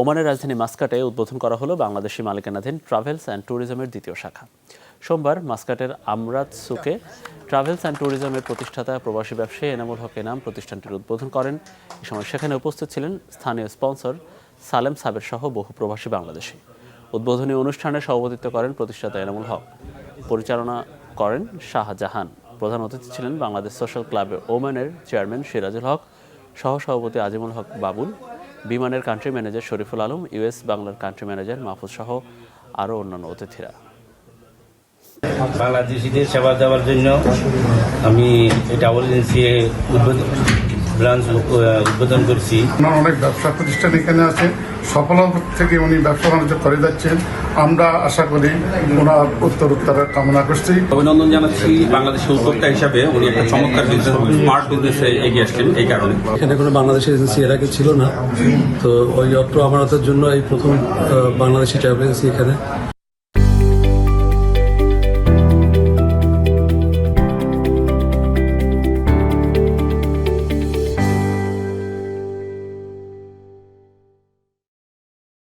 ওমানের রাজধানী মাস্কাটে উদ্বোধন করা হলো বাংলাদেশি মালিকানাধীন ট্রাভেলস অ্যান্ড ট্যুরিজমের দ্বিতীয় শাখা। সোমবার মাস্কাটের আমরাত সুকে ট্রাভেলস অ্যান্ড ট্যুরিজমের প্রতিষ্ঠাতা প্রবাসী ব্যবসায়ী এনামুল হক এনাম প্রতিষ্ঠানটির উদ্বোধন করেন। এ সময় সেখানে উপস্থিত ছিলেন স্থানীয় স্পন্সর সালেম সাবের সহ বহু প্রবাসী বাংলাদেশি। উদ্বোধনী অনুষ্ঠানে সভাপতিত্ব করেন প্রতিষ্ঠাতা এনামুল হক। পরিচালনা করেন শাহজাহান। প্রধান অতিথি ছিলেন বাংলাদেশ সোশ্যাল ক্লাবের ওম্যানের চেয়ারম্যান সিরাজুল হক। সহ সভাপতি আজিমুল হক বাবুল। বিমানের country manager Shariful Alam US বাংলার কান্ট্রি ম্যানেজার মাহফুজ সহ আরও অন্যান্য অতিথিরা। বাংলাদেশিদের সেবা দেওয়ার জন্য আমি এজেন্সি উদ্বোধন ব্রাঞ্চ উদ্বোধন করছি। ওনার অনেক ব্যবসা প্রতিষ্ঠান এখানে আছে। সফলতা থেকে উনি ব্যবসা বাণিজ্য করে যাচ্ছেন। আমরা আশা করি ওনার উত্তর উত্তরের কামনা করছি। অভিনন্দন জানাচ্ছি বাংলাদেশের উদ্যোক্তা হিসাবে। উনি একটা চমৎকার বিজনেস স্মার্ট বিজনেসে এগিয়ে আসছেন এই কারণে। এখানে কোনো বাংলাদেশি এজেন্সি এর আগে ছিল না। তো ওই অত্র আমানতের জন্য এই প্রথম বাংলাদেশি ট্রাভেল এজেন্সি এখানে।